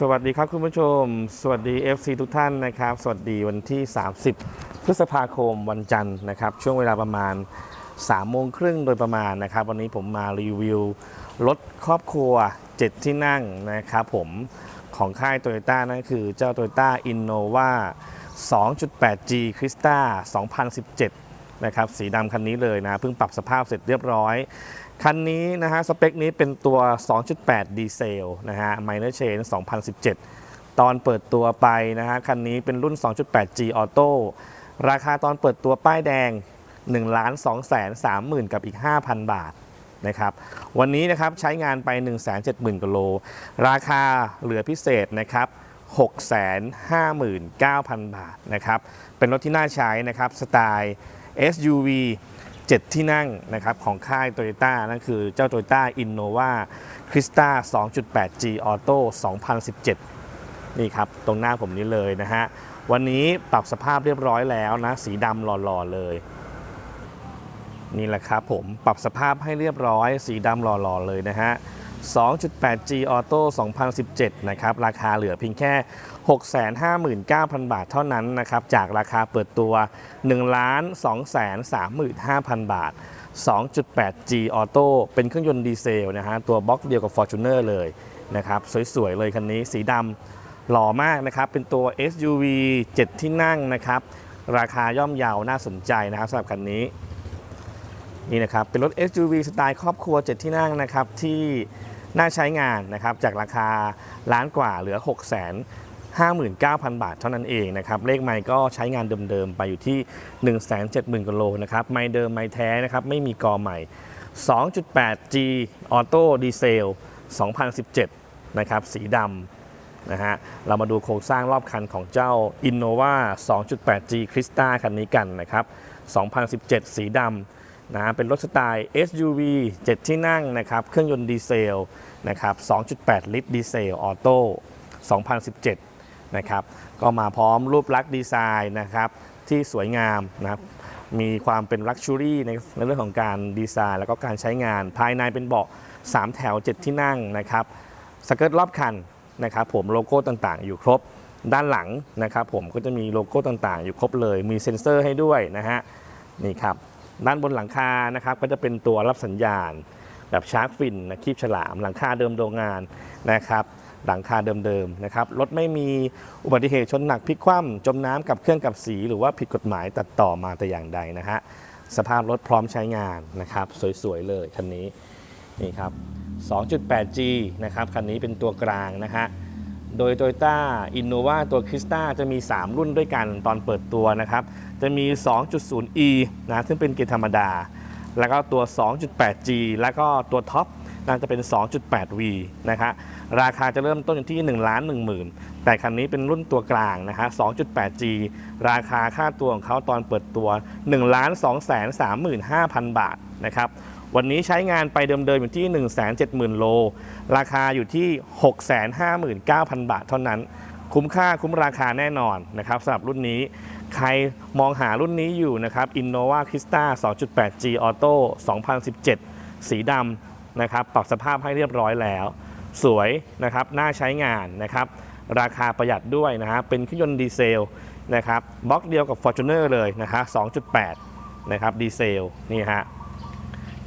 สวัสดีครับคุณผู้ชม สวัสดี FC ทุกท่านนะครับ สวัสดีวันที่ 30 พฤษภาคมวันจันทร์นะครับ ช่วงเวลาประมาณ3โมงครึ่งโดยประมาณนะครับ วันนี้ผมมารีวิวรถครอบครัว 7 ที่นั่งนะครับผมของค่าย Toyota นั่นคือเจ้า Toyota Innova 2.8G Crista 2017 นะครับ สีดำคันนี้เลยนะ เพิ่งปรับสภาพเสร็จเรียบร้อย คันนี้นะฮะสเปคนี้เป็นตัว 2.8 ดีเซลนะฮะ Minor Change 2017 ตอนเปิดตัวไปนะฮะคันนี้เป็นรุ่น 2.8G Auto ราคาตอนเปิดตัวป้ายแดง 1 2 3 0 0 0 0 กับอีก 5,000 บาทนะครับวันนี้นะครับใช้งานไป 170,000กิโล ราคาเหลือพิเศษนะครับ659,000 บาทนะครับเป็นรถที่น่าใช้นะครับสไตล์ SUV 7 ที่นั่งนะครับของค่าย Toyota นั่นคือเจ้า Toyota Innova Crista 2.8G Auto 2017 นี่ครับ ตรงหน้าผมนี้เลยนะฮะ วันนี้ปรับสภาพเรียบร้อยแล้วนะ สีดำหล่อๆเลย นี่แหละครับผมปรับสภาพให้เรียบร้อย สีดำหล่อๆเลยนะฮะ 2.8G Auto 2017 นะครับ ราคาเหลือเพียงแค่ 659,000 บาทเท่านั้นนะครับ จากราคาเปิดตัว 1,235,000 บาท 2.8G Auto เป็นเครื่องยนต์ดีเซลนะฮะ ตัวบล็อกเดียวกับ Fortuner เลยนะครับ สวย ๆ เลยคันนี้ สีดำหล่อมากนะครับ เป็นตัว SUV 7 ที่นั่งนะครับ ราคาย่อมเยาวน่าสนใจนะครับสำหรับคันนี้นี่นะครับ เป็นรถ SUV สไตล์ครอบครัว 7 ที่นั่งนะครับ ที่ น่าใช้งานนะครับจากราคาล้านกว่าเหลือ6 5 9 0 0 0 บาทเท่านั้นเองนะครับ เลขไมค์ก็ใช้งานเดิมๆ ไปอยู่ที่ 170,000กิโลนะครับ ไมค์เดิมไมค์แท้นะครับ ไม่มีกอใหม่ 2.8G ออโต้ดีเซล 2017 นะครับ สีดำนะฮะ เรามาดูโครงสร้างรอบคันของเจ้า Innova 2.8G Crista คันนี้กันนะครับ 2017 สีดำ นะเป็นรถสไตล์ SUV 7 ที่นั่งนะครับ เครื่องยนต์ดีเซลนะครับ 2.8 ลิตรดีเซลออโต้ 2017 นะครับ ก็มาพร้อมรูปลักษณ์ดีไซน์นะครับ ที่สวยงามนะครับ มีความเป็นลักชัวรี่ในเรื่องของการดีไซน์ แล้วก็การใช้งาน ภายในเป็นเบาะ 3 แถว 7 ที่นั่งนะครับ สเกิร์ตรอบคันนะครับผมโลโก้ต่างๆ อยู่ครบ ด้านหลังนะครับผมก็จะมีโลโก้ต่างๆ อยู่ครบเลย มีเซ็นเซอร์ให้ด้วยนะฮะ นี่ครับ ด้านบนหลังคานะครับก็จะเป็นตัวรับสัญญาณ แบบชาร์กฟินนะคีบฉลาม หลังคาเดิมโรงงานนะครับหลังคาเดิมๆนะครับรถไม่มีอุบัติเหตุชนหนักพลิกคว่ำจมน้ำกับเครื่องกับสี หรือว่าผิดกฎหมายตัดต่อมาแต่อย่างใดนะฮะสภาพรถพร้อมใช้งานนะครับสวยๆเลยคันนี้นี่ครับ 2.8G นะครับคันนี้เป็นตัวกลางนะฮะ โดย Toyota Innova ตัว Crista จะมี 3 รุ่นด้วยกันตอนเปิดตัวนะครับ จะมี 2.0e นะซึ่งเป็นเกียร์ธรรมดา แล้วก็ตัว 2.8G แล้วก็ตัวท็อปน่าจะเป็น 2.8V นะครับราคาจะเริ่มต้นอยู่ที่1 1 0 0 0 0 แต่คันนี้เป็นรุ่นตัวกลางนะฮะ 2.8G ราคาค่าตัวของเขาตอนเปิดตัว1 2 3 5 0 0 0 บาทนะครับ วันนี้ใช้งานไปเดิมๆอยู่ที่ 170,000 โล ราคาอยู่ที่ 659,000 บาทเท่านั้น คุ้มค่าคุ้มราคาแน่นอนนะครับสำหรับรุ่นนี้ ใครมองหารุ่นนี้อยู่นะครับ Innova Crista 2.8G Auto 2017 สีดำนะครับปรับสภาพให้เรียบร้อยแล้ว สวยนะครับน่าใช้งานนะครับราคาประหยัดด้วยนะฮะเป็นเครื่องยนต์ดีเซลนะครับบล็อกเดียวกับ Fortuner เลยนะฮะ2.8นะครับดีเซลนี่ฮะ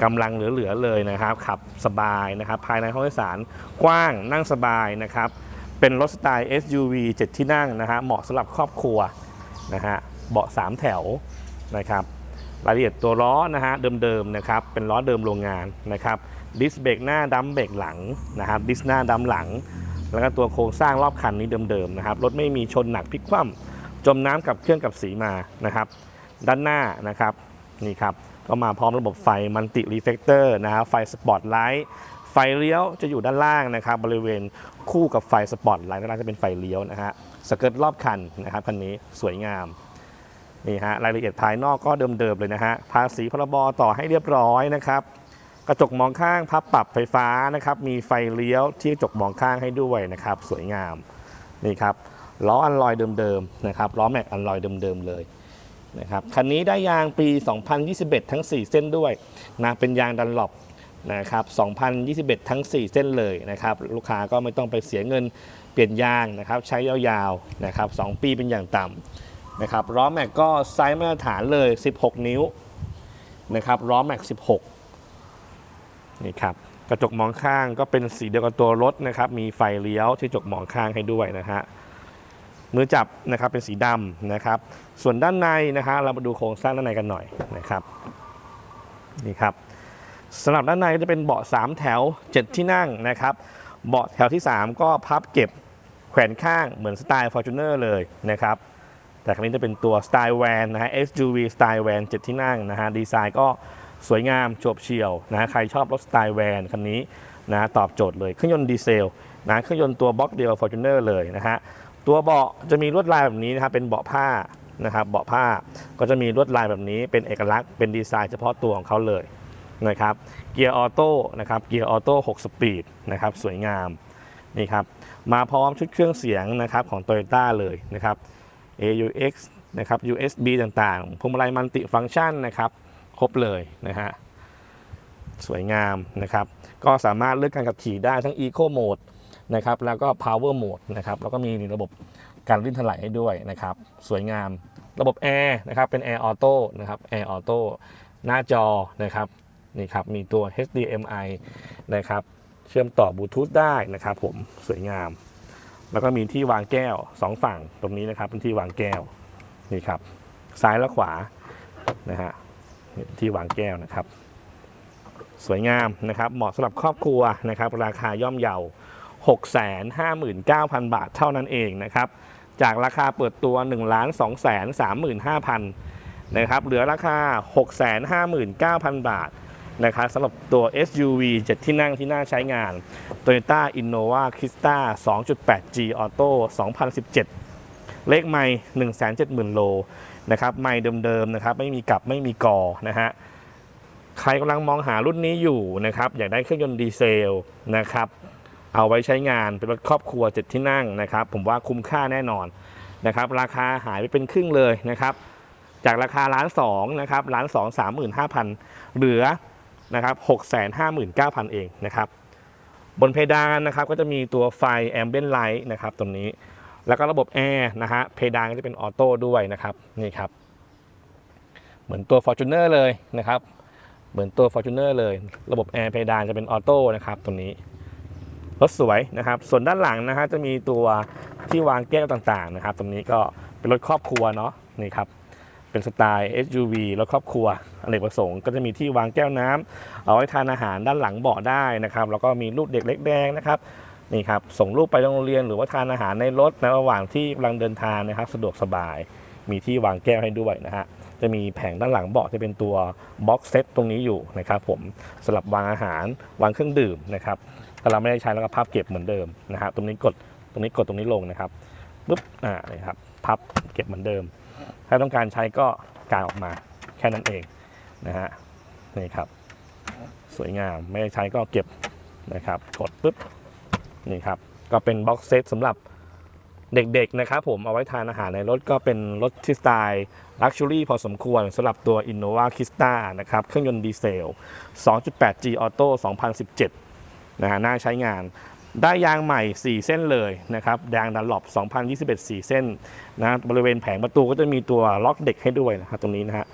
กำลังเหลือๆเลยนะครับ ขับสบายนะครับ ภายในห้องโดยสารกว้างนั่งสบายนะครับ เป็นรถสไตล์ SUV 7 ที่นั่งนะฮะเหมาะสำหรับครอบครัวนะฮะเบาะ 3 แถวนะครับรายละเอียดตัวล้อนะฮะเดิมๆนะครับเป็นล้อเดิมโรงงานนะครับดิสเบรกหน้าดัมเบรกหลังนะครับดิสหน้าดัมหลัง แล้วก็ตัวโครงสร้างรอบคันนี้เดิมๆนะครับรถไม่มีชนหนักพลิกคว่ำจมน้ำกับเครื่องกับสีมานะครับ ด้านหน้านะครับนี่ครับ ก็มาพร้อมระบบไฟมันติรีเฟกเตอร์นะฮะไฟสปอตไลท์ไฟเลี้ยวจะอยู่ด้านล่างนะครับ บริเวณคู่กับไฟสปอตไลท์ด้านล่างจะเป็นไฟเลี้ยวนะฮะสเกิร์ตรอบคันนะครับคันนี้สวยงามนี่ฮะรายละเอียดภายนอกก็เดิมๆเลยนะฮะภาษีพรบต่อให้เรียบร้อยนะครับกระจกมองข้างพับปรับไฟฟ้านะครับ มีไฟเลี้ยวที่กระจกมองข้างให้ด้วยนะครับ สวยงามนี่ครับล้ออันลอยเดิมๆนะครับล้อแม็กอันลอยเดิมๆเลย นะครับคันนี้ได้ยางปี 2021 ทั้ง 4 เส้นด้วยนะเป็นยางดันหลบนะครับ 2021 ทั้ง 4 เส้นเลยนะครับ ลูกค้าก็ไม่ต้องไปเสียเงินเปลี่ยนยางนะครับใช้ยาวๆนะครับ 2 ปีเป็นอย่างต่ำนะครับล้อแม็กก็ไซส์มาตรฐานเลย 16 นิ้วนะครับล้อแม็ก 16 นี่ครับกระจกมองข้างก็เป็นสีเดียวกับตัวรถนะครับ มีไฟเลี้ยวที่กระจกมองข้างให้ด้วยนะฮะ มือจับนะครับเป็นสีดำนะครับ ส่วนด้านในนะฮะเรามาดูโครงสร้างด้านในกันหน่อยนะครับนี่ครับสำหรับด้านในก็จะเป็นเบาะ 3 แถว 7 ที่นั่งนะครับ เบาะแถวที่ 3 ก็พับเก็บแขวนข้างเหมือนสไตล์ Fortuner เลยนะครับ แต่ครั้นี้จะเป็นตัวสไตล์แวนนะฮะ SUV สไตล์แวน7ที่นั่งนะฮะดีไซน์ก็สวยงามโฉบเฉี่ยวนะฮะใครชอบรถสไตล์แวนคันนี้นะตอบโจทย์เลยเครื่องยนต์ดีเซลนะเครื่องยนต์ตัวบล็อกเดียว Fortuner เลยนะฮะ ตัวเบาะจะมีลวดลายแบบนี้นะครับเป็นเบาะผ้านะครับเบาะผ้าก็จะมีลวดลายแบบนี้เป็นเอกลักษณ์เป็นดีไซน์เฉพาะตัวของเขาเลยนะครับเกียร์ออโต้นะครับเกียร์ออโต้6สปีดนะครับสวยงามนี่ครับมาพร้อมชุดเครื่องเสียงนะครับของ Toyota เลยนะครับ AUX นะครับ USB ต่างๆพวงมาลัยมัลติฟังก์ชันนะครับครบเลยนะฮะสวยงามนะครับ ก็สามารถเลือกการขับขี่ได้ทั้ง Eco Mode นะครับแล้วก็ power mode นะครับแล้วก็มีระบบการลื่นถลายให้ด้วยนะครับสวยงามระบบแอร์นะครับเป็นแอร์ออโต้นะครับแอร์ออโต้หน้าจอนะครับนี่ครับมีตัว HDMI นะครับเชื่อมต่อบลูทูธได้นะครับผมสวยงาม แล้วก็มีที่วางแก้ว 2 ฝั่งตรงนี้นะครับเป็นที่วางแก้วนี่ครับซ้ายและขวานะฮะที่วางแก้วนะครับ สวยงามนะครับเหมาะสำหรับครอบครัวนะครับ ราคาย่อมเยา 659,000 บาทเท่านั้นเองนะครับ จากราคาเปิดตัว 1 2 3 5 0 0 0 นะครับ เหลือราคา 659,000 บาทนะครับสำหรับตัว SUV 7 ที่นั่งที่น่าใช้งาน Toyota Innova Crista 2.8G Auto 2017 เลขไม่ 170,000 โลนะครับไม่เดิมๆนะครับไม่มีกลับไม่มีกอนะฮะใครกำลังมองหารุ่นนี้อยู่นะครับอยากได้เครื่องยนต์ดีเซลนะครับ เอาไว้ใช้งานเป็นรถครอบครัวเจ็ดที่นั่งนะครับ ผมว่าคุ้มค่าแน่นอนนะครับราคาหายไปเป็นครึ่งเลยนะครับ จากราคาล้านสองนะครับล้านสองสามหมื่นห้าพันเหลือนะครับหกแสนห้าหมื่นเก้าพันเองนะครับบนเพดานนะครับก็จะมีตัวไฟแอมเบียนไลท์นะครับตรงนี้แล้วก็ระบบแอร์นะฮะเพดานก็จะเป็นออโต้ด้วยนะครับนี่ครับ เหมือนตัว Fortuner เลยนะครับ เหมือนตัว Fortuner เลย ระบบแอร์เพดานจะเป็นออโต้นะครับตรงนี้ รถสวยนะครับ ส่วนด้านหลังนะฮะจะมีตัวที่วางแก้วต่างๆนะครับ ตรงนี้ก็เป็นรถครอบครัวเนาะนี่ครับเป็นสไตล์ SUV รถครอบครัวอเนกประสงค์ก็จะมีที่วางแก้วน้ำเอาไว้ทานอาหารด้านหลังเบาะได้นะครับ แล้วก็มีลูกเด็กเล็กแดงนะครับนี่ครับส่งลูกไปโรงเรียนหรือว่าทานอาหารในรถในระหว่างที่กำลังเดินทางนะครับ สะดวกสบาย มีที่วางแก้วให้ด้วยนะฮะจะมีแผงด้านหลังเบาะจะเป็นตัวบ็อกเซตตรงนี้อยู่นะครับผมสำหรับวางอาหารวางเครื่องดื่มนะครับ ถ้าเราไม่ได้ใช้แล้วก็พับเก็บเหมือนเดิมนะฮะตรงนี้กดตรงนี้กดตรงนี้ลงนะครับปุ๊บอ่านี่ครับพับเก็บเหมือนเดิม ถ้าต้องการใช้ก็กางออกมาแค่นั้นเองนะฮะนี่ครับ สวยงามไม่ได้ใช้ก็เก็บนะครับกดปุ๊บนี่ครับก็เป็นบ็อกเซตสำหรับเด็กๆนะครับผมเอาไว้ทานอาหารในรถก็เป็นรถที่สไตล์ลักชัวรี่พอสมควรสำหรับตัว Innova Crista นะครับ เครื่องยนต์ดีเซล 2.8G Auto 2017 นะฮะน่าใช้งานได้ยางใหม่ 4 เส้นเลยนะครับยางดันหลบ2021 4 เส้นนะบริเวณแผงประตูก็จะมีตัวล็อกเด็กให้ด้วยนะครับตรงนี้นะฮะ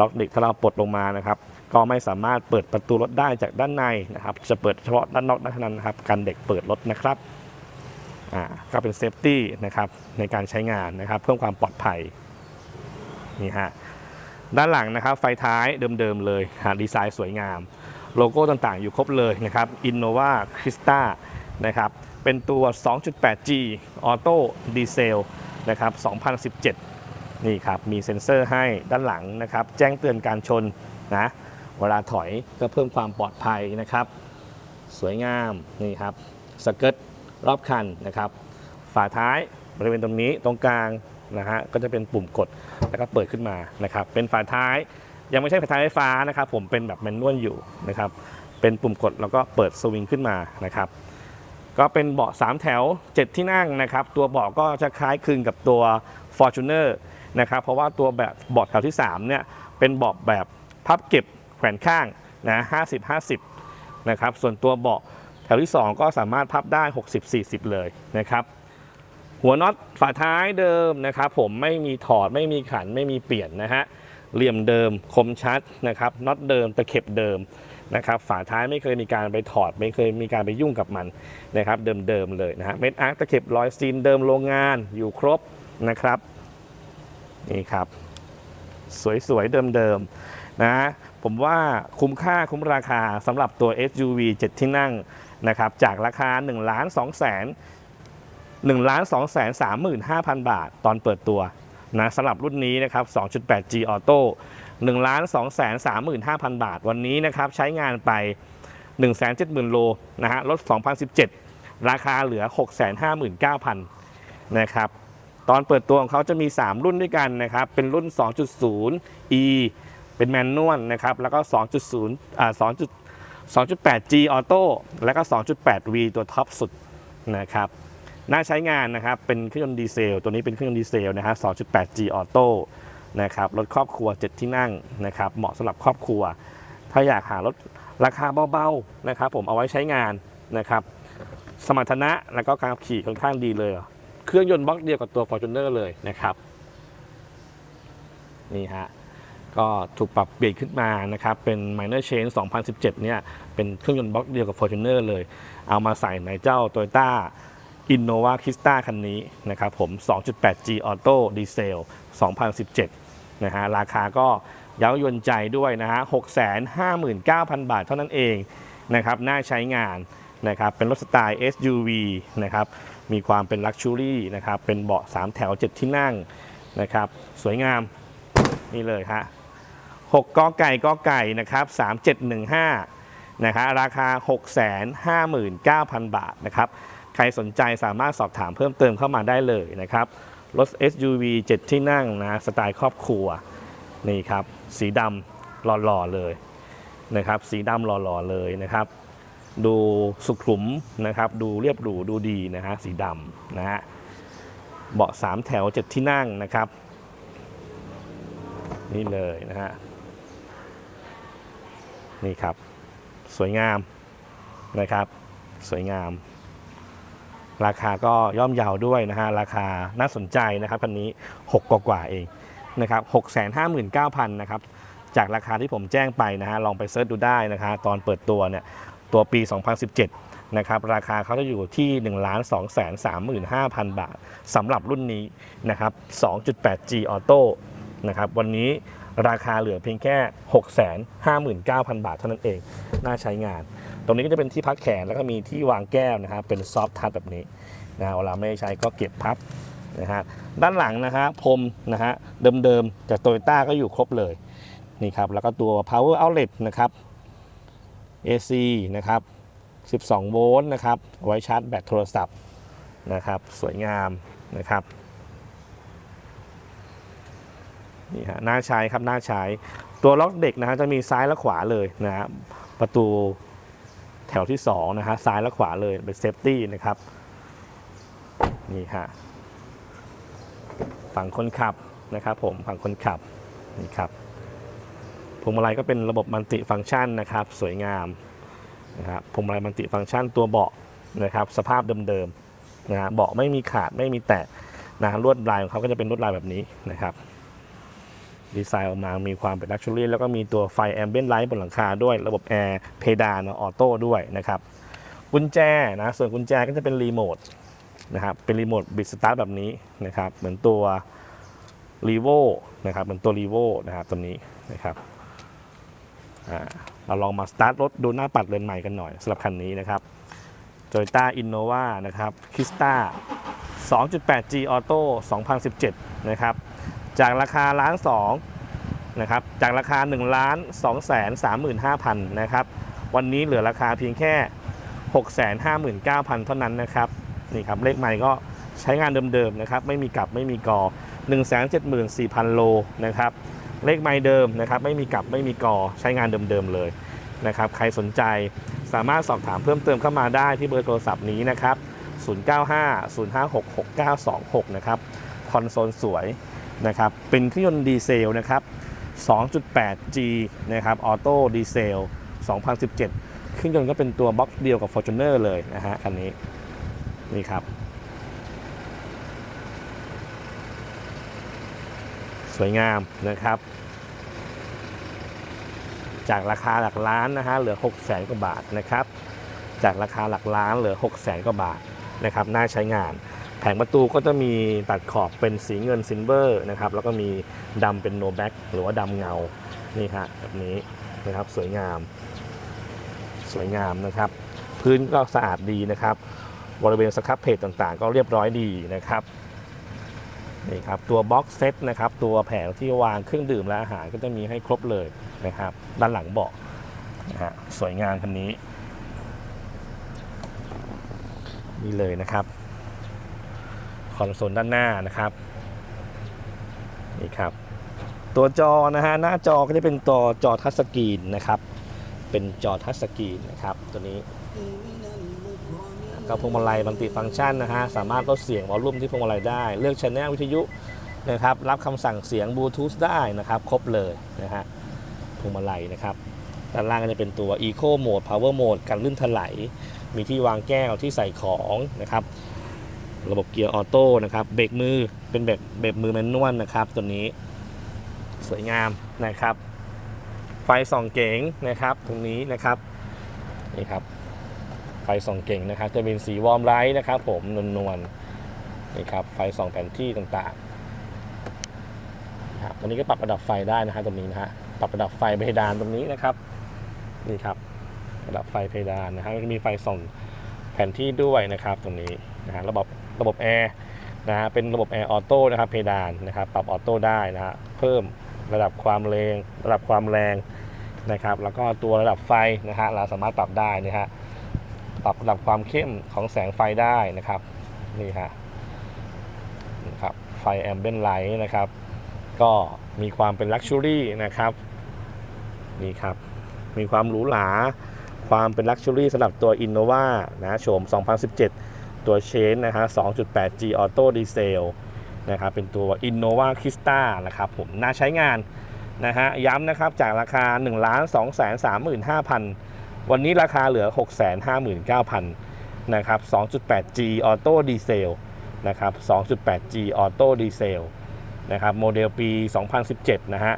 ล็อกเด็กถ้าเราปลดลงมานะครับ ก็ไม่สามารถเปิดประตูรถได้จากด้านในนะครับ จะเปิดเฉพาะด้านนอกด้านนั้นนะครับกันเด็กเปิดรถนะครับอ่าก็เป็นเซฟตี้นะครับในการใช้งานนะครับ เพิ่มความปลอดภัยนี่ฮะด้านหลังนะครับไฟท้ายเดิมๆเลยดีไซน์สวยงาม โลโก้ต่างๆ อยู่ครบเลยนะครับ Innova Crista นะครับ เป็นตัว 2.8G Auto Diesel นะครับ 2017 นี่ครับ มีเซ็นเซอร์ให้ด้านหลังนะครับ แจ้งเตือนการชนนะ เวลาถอยก็เพิ่มความปลอดภัยนะครับ สวยงาม นี่ครับ สเกิร์ตรอบคันนะครับ ฝาท้ายบริเวณตรงนี้ตรงกลางนะฮะ ก็จะเป็นปุ่มกด แล้วก็เปิดขึ้นมานะครับ เป็นฝาท้าย ยังไม่ใช่ทายไฟฟ้านะครับผมเป็นแบบแมนนวลอยู่นะครับเป็นปุ่มกดแล้วก็เปิดสวิงขึ้นมานะครับก็เป็นเบาะ 3 แถว 7 ที่นั่งนะครับ ตัวเบาะก็จะคล้ายคลึงกับตัว Fortuner นะครับ เพราะว่าตัวแบบเบาะแถวที่ 3 เนี่ย เป็นเบาะแบบพับเก็บแขวนข้างนะ50 50 นะครับ ส่วนตัวเบาะแถวที่ 2 ก็สามารถพับได้ 60-40 เลยนะครับ หัวน็อตฝาท้ายเดิมนะครับ ผมไม่มีถอดไม่มีขันไม่มีเปลี่ยนนะฮะ เหลี่ยมเดิมคมชัดนะครับน็อตเดิมตะเข็บเดิมนะครับฝาท้ายไม่เคยมีการไปถอด ไม่เคยมีการไปยุ่งกับมันนะครับเดิมๆเลยนะฮะเม็ดอาร์คตะเข็บรอยซีนเดิมโรงงานอยู่ครบนะครับนี่ครับสวยๆเดิมๆนะผมว่าคุ้มค่าคุ้มราคาสำหรับตัว SUV 7 ที่นั่งนะครับจากราคา1ล้าน2แสน1ล้าน2แสน35,000 บาทตอนเปิดตัว นะสำหรับรุ่นนี้นะครับ 2.8G Auto 1ล้าน2 3 5 0 0 0 บาท วันนี้นะครับใช้งานไป 170,000 โลนะฮะรถ 2017 ราคาเหลือ 659,000 นะครับ ตอนเปิดตัวของเขาจะมี 3 รุ่นด้วยกันนะครับ เป็นรุ่น 2.0 E เป็นแมนนวลนะครับ แล้วก็ 2.0อ่า 2. 2.8G Auto แล้วก็ 2.8V ตัวท็อปสุดนะครับ น่าใช้งานนะครับ เป็นเครื่องยนต์ดีเซล ตัวนี้เป็นเครื่องยนต์ดีเซลนะฮะ 2.8G Auto นะครับรถครอบครัว 7 ที่นั่งนะครับ เหมาะสำหรับครอบครัว ถ้าอยากหารถราคาเบาๆนะครับ ผมเอาไว้ใช้งานนะครับ สมรรถนะแล้วก็การขับขี่ค่อนข้างดีเลย เครื่องยนต์บล็อกเดียวกับตัว Fortuner เลยนะครับ นี่ฮะก็ถูกปรับเปลี่ยนขึ้นมานะครับ เป็น Minor Change 2017 เนี่ย เป็นเครื่องยนต์บล็อกเดียวกับ Fortuner เลย เอามาใส่ในเจ้า Toyota Innova Krista คันนี้นะครับผม 2.8G Auto Diesel 2017 นะฮะ ราคาก็เย้ายวนใจด้วยนะฮะ 659,000 บาทเท่านั้นเองนะครับ น่าใช้งานนะครับ เป็นรถสไตล์ SUV นะครับ มีความเป็น Luxury นะครับ เป็นเบาะ 3 แถว 7 ที่นั่งนะครับ สวยงาม นี่เลยฮะ6กอไก่กอไก่นะครับ 3715 นะฮะ ราคา 659,000 บาทนะครับ ใครสนใจสามารถสอบถามเพิ่มเติมเข้ามาได้เลยนะครับรถ SUV 7 ที่นั่งนะสไตล์ครอบครัวนี่ครับสีดำหล่อๆเลยนะครับสีดำหล่อๆเลยนะครับ ดูสุขุมนะครับดูเรียบหรูดูดีนะฮะสีดำนะฮะเบาะ 3 แถว 7 ที่นั่งนะครับ นี่เลยนะฮะนี่ครับ สวยงามนะครับ สวยงาม ราคาก็ย่อมเยาวด้วยนะฮะราคาน่าสนใจนะครับคันนี้ 6 กว่ากว่าๆเองนะครับ659,000นะครับจากราคาที่ผมแจ้งไปนะฮะลองไปเซิร์ชดูได้นะคะตอนเปิดตัวเนี่ยตัวปี 2017นะครับราคาเขาจะอยู่ที่ 1 2 3 5 0 0 0 บาทสำหรับรุ่นนี้นะครับ 2.8G Auto นะครับวันนี้ราคาเหลือเพียงแค่ 659,000 บาทเท่านั้นเอง น่าใช้งาน ตรงนี้ก็จะเป็นที่พักแขนแล้วก็มีที่วางแก้วนะครับเป็นซอฟทัชแบบนี้นะเวลาไม่ใช้ก็เก็บพับนะฮะด้านหลังนะฮะพรมนะฮะเดิมๆ จากโตโยต้าก็อยู่ครบเลยนี่ครับแล้วก็ตัว power outlet นะครับ AC นะครับ 12 โวลต์นะครับไว้ชาร์จแบตโทรศัพท์นะครับสวยงามนะครับนี่ฮะน่าใช้ครับน่าใช้ตัวล็อกเด็กนะฮะจะมีซ้ายและขวาเลยนะฮะประตู แถวที่2นะฮะซ้ายและขวาเลยเป็นเซฟตี้นะครับนี่ฮะฝั่งคนขับนะครับผมฝั่งคนขับนี่ครับพวงมาลัยก็เป็นระบบมัลติฟังก์ชันนะครับ สวยงามนะครับพวงมาลัยมัลติฟังก์ชันตัวเบาะนะครับสภาพเดิมๆนะฮะเบาะไม่มีขาดไม่มีแตกนะฮะลวดลายของเขาก็จะเป็นลวดลายแบบนี้นะครับ ดีไซน์ออกมามีความเป็นลักชัวรี่แล้วก็มีตัวไฟแอมเบียนไลท์บนหลังคาด้วย ระบบแอร์เพดานออโต้ด้วยนะครับกุญแจนะส่วนกุญแจก็จะเป็นรีโมทนะครับเป็นรีโมทบิดสตาร์ทแบบนี้นะครับเหมือนตัวรีโวนะครับเหมือนตัวรีโวนะครับตัวนี้นะครับเราลองมาสตาร์ทรถดูหน้าปัดเรือนใหม่กันหน่อยสำหรับคันนี้นะครับ Toyota Innova นะครับ Krista 2.8G Auto 2017 นะครับ จากราคาล้านสองนะครับจากราคา1ล้าน2แสน35,000นะครับวันนี้เหลือราคาเพียงแค่659,000 เท่านั้นนะครับนี่ครับเลขใหม่ก็ใช้งานเดิมๆนะครับไม่มีกลับไม่มีกอ 174,000 โลนะครับเลขไมล์เดิมนะครับไม่มีกลับไม่มีกอใช้งานเดิมๆเลยนะครับใครสนใจสามารถสอบถามเพิ่มเติมเข้ามาได้ที่เบอร์โทรศัพท์นี้นะครับ 095-056-6926 นะครับคอนโซลสวย นะครับ เป็นเครื่องยนต์ดีเซลนะครับ 2.8G นะครับออโต้ดีเซล 2017 เครื่องยนต์ก็เป็นตัวบล็อกเดียวกับ Fortuner เลยนะฮะคันนี้ นี่ครับ สวยงามนะครับ จากราคาหลักล้านนะฮะเหลือ 6 0แสนกว่าบาทนะครับ จากราคาหลักล้านเหลือ 6 0แสนกว่าบาทนะครับ น่าใช้งาน งประตูก็จะมีตัดขอบเป็นสีเงินซิลเวอร์นะครับแล้วก็มีดำเป็นโนแบ็กหรือว่าดำเงานี่ฮะแบบนี้นะครับสวยงาม สวยงามนะครับ พื้นก็สะอาดดีนะครับ บริเวณสครับเพจต่างๆ ก็เรียบร้อยดีนะครับนี่ครับตัวบ็อกเซตนะครับตัวแผงที่วางเครื่องดื่มและอาหารก็จะมีให้ครบเลยนะครับ ด้านหลังเบาะนะฮะสวยงามคันนี้นี่เลยนะครับ คอนโซลด้านหน้านะครับนี่ครับตัวจอนะฮะหน้าจอก็จะเป็นตัวจอทัชสกรีนนะครับ เป็นจอทัชสกรีนนะครับตัวนี้กับพวงมาลัยบันติฟังก์ชันนะฮะสามารถลดเสียงวอลลุ่มที่พวงมาลัยได้ เลือกชแนลวิทยุนะครับรับคำสั่งเสียงบลูทูธได้นะครับ ครบเลยนะฮะพวงมาลัยนะครับด้านล่างก็จะเป็นตัว Eco Mode Power Mode กันลื่นถลายมีที่วางแก้วที่ใส่ของนะครับ ระบบเกียร์ออโต้นะครับเบรกมือเป็นเบรกเบรกมือแมนนวลนะครับตัวนี้สวยงามนะครับ ไฟส่องเก๋งนะครับตรงนี้นะครับนี่ครับไฟส่องเก่งนะครับ จะเป็นสีวอร์มไลท์นะครับ ผมนวลๆนี่ครับไฟส่องแผนที่ต่างๆครับตรงนี้ก็ปรับระดับไฟได้นะครับตรงนี้นะฮะปรับระดับไฟเพดานตรงนี้นะครับนี่ครับระดับไฟเพดานนะครับก็มีไฟส่องแผนที่ด้วยนะครับตรงนี้นะฮะระบบ ระบบแอร์นะฮะเป็นระบบแอร์ออโต้นะครับเพดานนะครับปรับออโต้ได้นะฮะเพิ่มระดับความแรงระดับความแรงนะครับแล้วก็ตัวระดับไฟนะฮะเราสามารถปรับได้นะฮะปรับระดับความเข้มของแสงไฟได้นะครับนี่ฮะนะครับไฟแอมเบนไลท์นะครับก็มีความเป็นลักชัวรี่นะครับนี่ครับมีความหรูหราความเป็นลักชัวรี่สำหรับตัว Innova นะโฉม 2017 ตัวเชนนะฮะ 2.8G Auto Diesel นะครับ เป็นตัว Innova Krista นะครับผม น่าใช้งานนะฮะ ย้ำนะครับ จากราคา 1 2 3 5 0 0 0 วันนี้ราคาเหลือ 659,000 นะครับ 2.8G Auto Diesel นะครับ 2.8G Auto Diesel นะครับ โมเดลปี 2017 นะฮะ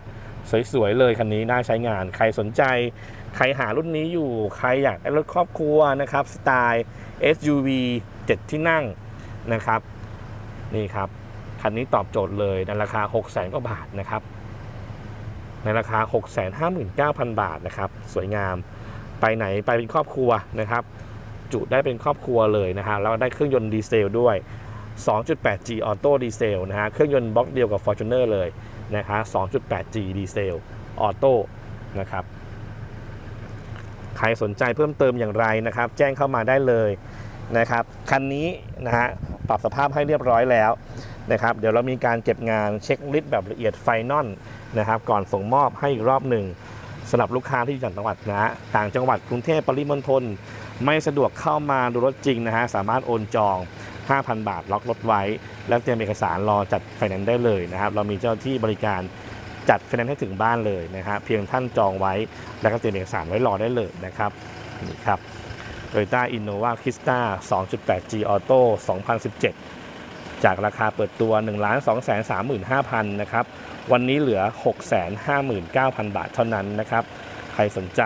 สวย ๆ เลยคันนี้น่าใช้งาน ใครสนใจ ใครหารุ่นนี้อยู่ ใครอยากได้รถครอบครัวนะครับ สไตล์ SUV 7 ที่นั่งนะครับนี่ครับคันนี้ตอบโจทย์เลยในราคา 6 0 0 0 0กว่าบาทนะครับ ในราคา 659,000 บาทนะครับ สวยงามไปไหนไปเป็นครอบครัวนะครับ จุได้เป็นครอบครัวเลยนะฮะแล้วได้เครื่องยนต์ดีเซลด้วย 2.8G Auto ดีเซลนะฮะเครื่องยนต์บล็อกเดียวกับ Fortuner เลยนะคะ 2.8G ดีเซลออโต้นะครับ ใครสนใจเพิ่มเติมอย่างไรนะครับ แจ้งเข้ามาได้เลย นะครับคันนี้นะฮะปรับสภาพให้เรียบร้อยแล้วนะครับเดี๋ยวเรามีการเก็บงานเช็คลิสต์แบบละเอียดไฟนอลนะครับก่อนส่งมอบให้อีกรอบหนึ่งสำหรับลูกค้าที่อยู่ต่างจังหวัดนะฮะต่างจังหวัดกรุงเทพปริมณฑลไม่สะดวกเข้ามาดูรถจริงนะฮะสามารถโอนจอง 5,000 บาทล็อกรถไว้ แล้วเตรียมเอกสารรอจัดไฟแนนซ์ได้เลยนะครับเรามีเจ้าหน้าที่บริการจัดไฟแนนซ์ให้ถึงบ้านเลยนะฮะเพียงท่านจองไว้แล้วก็เตรียมเอกสารไว้รอได้เลยนะครับนี่ครับ Toyota Innova Krista 2.8G Auto 2017 จากราคาเปิดตัว 1 2 3 5 0 0 0 นะครับ วันนี้เหลือ 659,000 บาทเท่านั้นนะครับ ใครสนใจ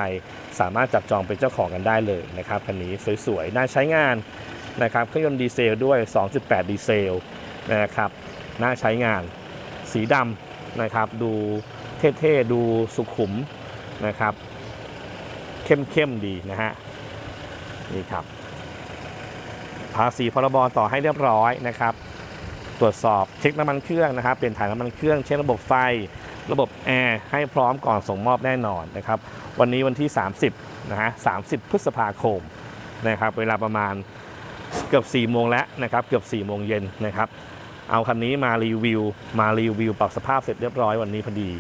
สามารถจับจองเป็นเจ้าของกันได้เลยนะครับ คันนี้สวยๆ น่าใช้งานนะครับ เครื่องยนต์ดีเซลด้วย 2.8 ดีเซลนะครับ น่าใช้งาน สีดำนะครับ ดูเท่ๆ ดูสุขุมนะครับ เข้มๆ ดีนะฮะ นี่ครับ ภาษีพรบต่อให้เรียบร้อยนะครับ ตรวจสอบเช็คน้ำมันเครื่องนะครับ เปลี่ยนถ่ายน้ำมันเครื่อง เช็คระบบไฟ ระบบแอร์ให้พร้อมก่อนส่งมอบแน่นอนนะครับ วันนี้วันที่ 30นะฮะ30 พฤษภาคมนะครับ เวลาประมาณเกือบ4โมงแล้วนะครับ เกือบ4โมงเย็นนะครับ เอาคันนี้มารีวิว มารีวิวปรับสภาพเสร็จเรียบร้อยวันนี้พอดี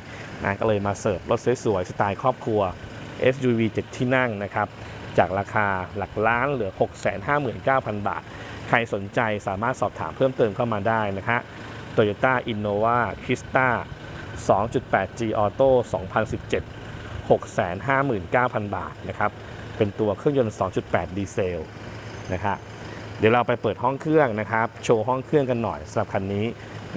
นะก็เลยมาเสิร์ฟรถสวยๆสไตล์ครอบครัว SUV 7 ที่นั่งนะครับ จากราคาหลักล้านเหลือ 659,000 บาท ใครสนใจสามารถสอบถามเพิ่มเติมเข้ามาได้นะฮะ Toyota Innova Krista 2.8G Auto 2017 659,000 บาทนะครับ เป็นตัวเครื่องยนต์ 2.8 ดีเซลนะครับเดี๋ยวเราไปเปิดห้องเครื่องนะครับ โชว์ห้องเครื่องกันหน่อยสำหรับคันนี้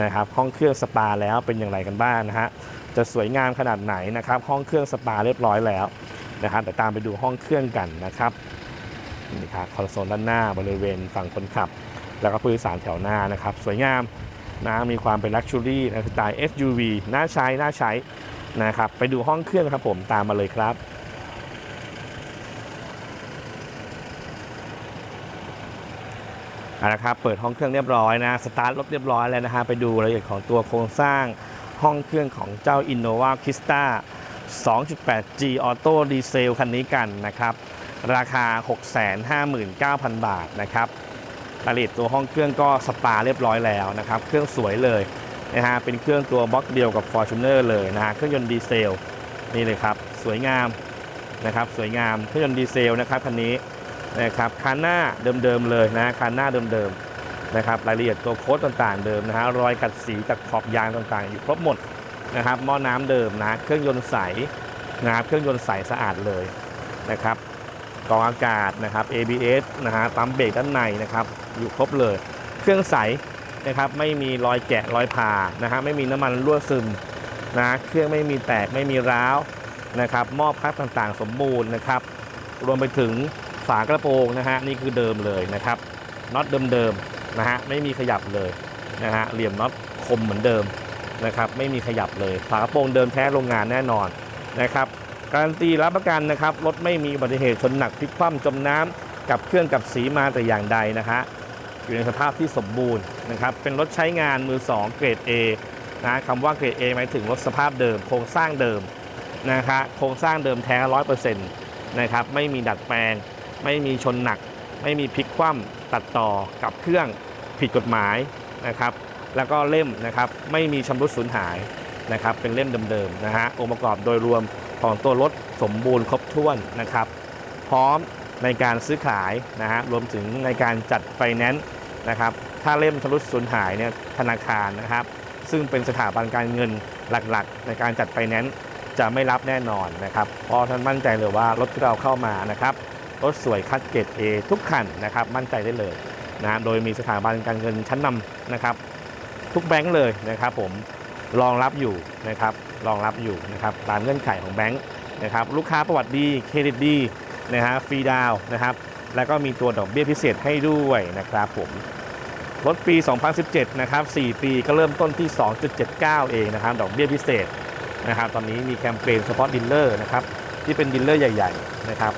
นะครับ ห้องเครื่องสปาแล้วเป็นอย่างไรกันบ้างนะฮะ จะสวยงามขนาดไหนนะครับ ห้องเครื่องสปาเรียบร้อยแล้ว นะครับเดี๋ยวตามไปดูห้องเครื่องกันนะครับนี่ครับคอนโซลด้านหน้าบริเวณฝั่งคนขับ แล้วก็ผู้โดยสารแถวหน้านะครับ สวยงามนะมีความเป็นลักชัวรี่ในสไตล์ SUV น่าใช้น่าใช้นะครับ ไปดูห้องเครื่องครับผมตามมาเลยครับเอาละครับเปิดห้องเครื่องเรียบร้อยนะสตาร์ทรถเรียบร้อยแล้วนะฮะไปดูรายละเอียดของตัวโครงสร้างห้องเครื่องของเจ้า Innova Krista 2.8G Auto Diesel คันนี้กันนะครับ ราคา 659,000 บาทนะครับรายละเอียดตัวห้องเครื่องก็สปาเรียบร้อยแล้วนะครับ เครื่องสวยเลยนะฮะเป็นเครื่องตัวบล็อกเดียวกับ Fortuner เลยนะฮะเครื่องยนต์ดีเซลนี่เลยครับ สวยงามนะครับสวยงามเครื่องยนต์ดีเซลนะครับคันนี้นะครับคันหน้าเดิมๆเลยนะคันหน้าเดิมๆนะครับรายละเอียดตัวโค้ดต่างๆเดิมนะฮะรอยกัดสีจากขอบยางต่างๆ อยู่ครบหมด นะครับหม้อน้ำเดิมนะเครื่องยนต์ใสนะครับเครื่องยนต์ใสสะอาดเลยนะครับกองอากาศนะครับ ABS นะฮะปั๊มเบรกด้านในนะครับอยู่ครบเลย เครื่องใสนะครับไม่มีรอยแกะรอยผ่านะฮะไม่มีน้ำมันรั่วซึมนะเครื่องไม่มีแตกไม่มีร้าวนะครับหม้อพักต่างๆ สมบูรณ์นะครับ รวมไปถึงฝากระโปรงนะฮะนี่คือเดิมเลยนะครับน็อตเดิมๆนะฮะไม่มีขยับเลยนะฮะเหลี่ยมน็อตคมเหมือนเดิม นะครับไม่มีขยับเลยฝากระโปรงเดิมแท้โรงงานแน่นอนนะครับการันตีรับประกันนะครับรถไม่มีอุบัติเหตุชนหนักพลิกคว่ำจมน้ำกับเครื่องกับสีมาแต่อย่างใดนะฮะอยู่ในสภาพที่สมบูรณ์นะครับเป็นรถใช้งานมือ 2 เกรด A นะคำว่าเกรด A หมายถึงรถสภาพเดิม โครงสร้างเดิมนะครับโครงสร้างเดิมแท้ร้อยเปอร์เซ็นต์นะครับไม่มีดัดแปลง ไม่มีชนหนัก ไม่มีพลิกคว่ำตัดต่อกับเครื่องผิดกฎหมายนะครับ แล้วก็เล่มนะครับไม่มีชำรุดสูญหายนะครับเป็นเล่มเดิมๆนะฮะองค์ประกอบโดยรวมของตัวรถสมบูรณ์ครบถ้วนนะครับพร้อมในการซื้อขายนะฮะรวมถึงในการจัดไฟแนนซ์นะครับถ้าเล่มชำรุดสูญหายเนี่ยธนาคารนะครับ ซึ่งเป็นสถาบันการเงินหลักๆ ในการจัดไฟแนนซ์จะไม่รับแน่นอนนะครับเพราะท่านมั่นใจเลยว่ารถที่เราเข้ามานะครับรถสวยคัดเกรด A ทุกคันนะครับมั่นใจได้เลยนะโดยมีสถาบันการเงินชั้นนำนะครับ ทุกแบงก์เลยนะครับ ผมรองรับอยู่นะครับรองรับอยู่นะครับตามเงื่อนไขของแบงก์นะครับลูกค้าประวัติดีเครดิตดีนะฮะฟรีดาวนะครับแล้วก็มีตัวดอกเบี้ยพิเศษให้ด้วยนะครับผมรถปี 2017 นะครับ 4 ปีก็เริ่มต้นที่ 2.79 เองนะครับ ดอกเบี้ยพิเศษนะครับ ตอนนี้มีแคมเปญเฉพาะดีลเลอร์นะครับ ที่เป็นดีลเลอร์ใหญ่ ๆ นะครับ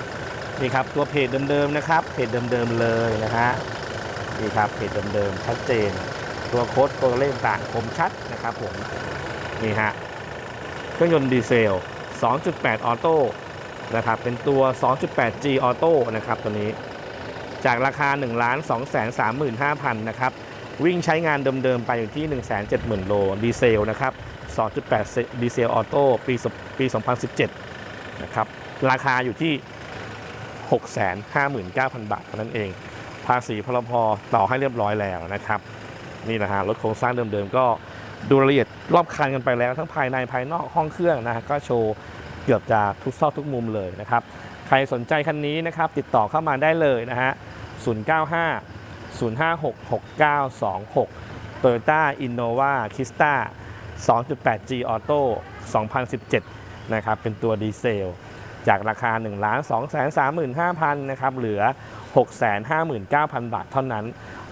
นี่ครับ ตัวเพจเดิมๆนะครับ เพจเดิมๆเลยนะฮะ นี่ครับ เพจเดิมๆชัดเจน ตัวโค้ดตัวเลขต่างคมชัดนะครับผมนี่ฮะเครื่องยนต์ดีเซล 2.8 ออโต้นะครับเป็นตัว 2.8G ออโต้นะครับตัวนี้ จากราคา 1 2 3 5 0 0 0 นะครับ วิ่งใช้งานเดิมๆ ไปอยู่ที่ 170,000 โลดีเซลนะครับ 2.8 ดีเซลออโต้ปีปี 2017 นะครับ ราคาอยู่ที่ 659,000 บาทเท่านั้นเอง ภาษีพลพต่อให้เรียบร้อยแล้วนะครับ นี่นะฮะรถโครงสร้างเดิมๆก็ดูรายละเอียดรอบคันกันไปแล้ว ทั้งภายในภายนอกห้องเครื่องนะฮะก็โชว์เกือบจะทุกซอกทุกมุมเลยนะครับ ใครสนใจคันนี้นะครับ ติดต่อเข้ามาได้เลยนะฮะ 095 056 6926 Toyota Innova Krista 2.8G Auto 2017 นะครับ เป็นตัวดีเซล จากราคา 1 2 3 5 0 0 0 นะครับ เหลือ 659,000 บาทเท่านั้น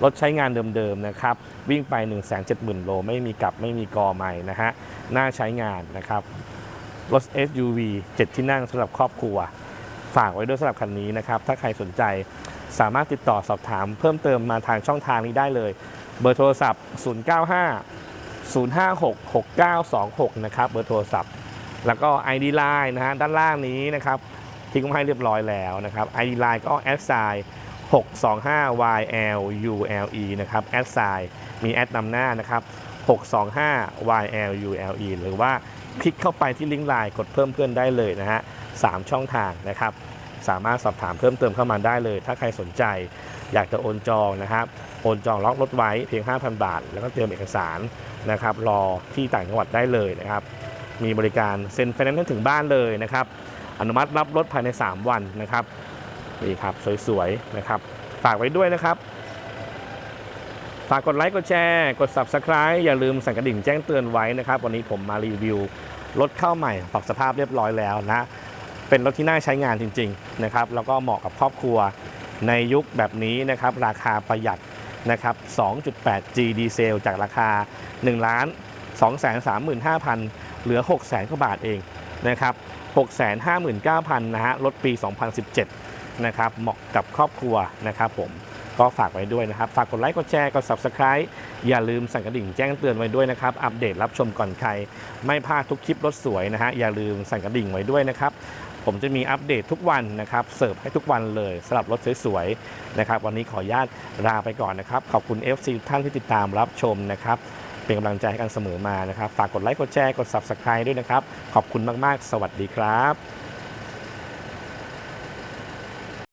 รถใช้งานเดิมๆนะครับ วิ่งไป 170,000 โล ไม่มีกลับไม่มีกอใหม่นะฮะ น่าใช้งานนะครับ รถ SUV 7 ที่นั่งสำหรับครอบครัว ฝากไว้ด้วยสำหรับคันนี้นะครับ ถ้าใครสนใจสามารถติดต่อสอบถามเพิ่มเติมมาทางช่องทางนี้ได้เลย เบอร์โทรศัพท์ 095 056 6926 นะครับ เบอร์โทรศัพท์ แล้วก็ ID Line นะฮะ ด้านล่างนี้นะครับ ทิ้งไว้ให้เรียบร้อยแล้วนะครับ ID Line ก็แอดไซน์625 YLULE นะครับแอดไซน์มีแอดนำหน้านะครับ 625 YLULE หรือว่าคลิกเข้าไปที่ลิงก์ไลน์กดเพิ่มเพื่อนได้เลยนะฮะสามช่องทางนะครับ สามารถสอบถามเพิ่มเติมเข้ามาได้เลย ถ้าใครสนใจอยากจะโอนจองนะครับโอนจองล็อกรถไว้เพียง 5,000 บาท แล้วก็เตรียมเอกสารนะครับ รอที่ต่างจังหวัดได้เลยนะครับ มีบริการเซ็นไฟแนนซ์ถึงบ้านเลยนะครับ อนุมัติรับรถภายใน 3 วันนะครับนี่ครับสวยๆนะครับฝากไว้ด้วยนะครับฝากกดไลค์กดแชร์กด Subscribe อย่าลืมสั่นกระดิ่งแจ้งเตือนไว้นะครับ วันนี้ผมมารีวิวรถเข้าใหม่ปรับสภาพเรียบร้อยแล้วนะเป็นรถที่น่าใช้งานจริงๆนะครับแล้วก็เหมาะกับครอบครัวในยุคแบบนี้นะครับ ราคาประหยัดนะครับ 2.8G ดีเซลจากราคา1ล้าน235,000 เหลือ600,000กว่าบาทเองนะครับ 659,000นะฮะรถปี 2017 นะครับ เหมาะกับครอบครัวนะครับผมก็ฝากไว้ด้วยนะครับ ฝากกดไลค์กดแชร์กด Subscribe อย่าลืมสั่นกระดิ่งแจ้งเตือนไว้ด้วยนะครับ อัปเดตรับชมก่อนใคร ไม่พลาดทุกคลิปรถสวยนะฮะอย่าลืมสั่นกระดิ่งไว้ด้วยนะครับผมจะมีอัปเดตทุกวันนะครับ เสิร์ฟให้ทุกวันเลยสำหรับรถสวยๆนะครับ วันนี้ขออนุญาตลาไปก่อนนะครับ ขอบคุณ FC ทุกท่านที่ติดตามรับชมนะครับ เป็นกำลังใจให้กันเสมอมานะครับ ฝากกดไลค์กดแชร์กด Subscribe ด้วยนะครับ ขอบคุณมาก ๆ สวัสดีครับ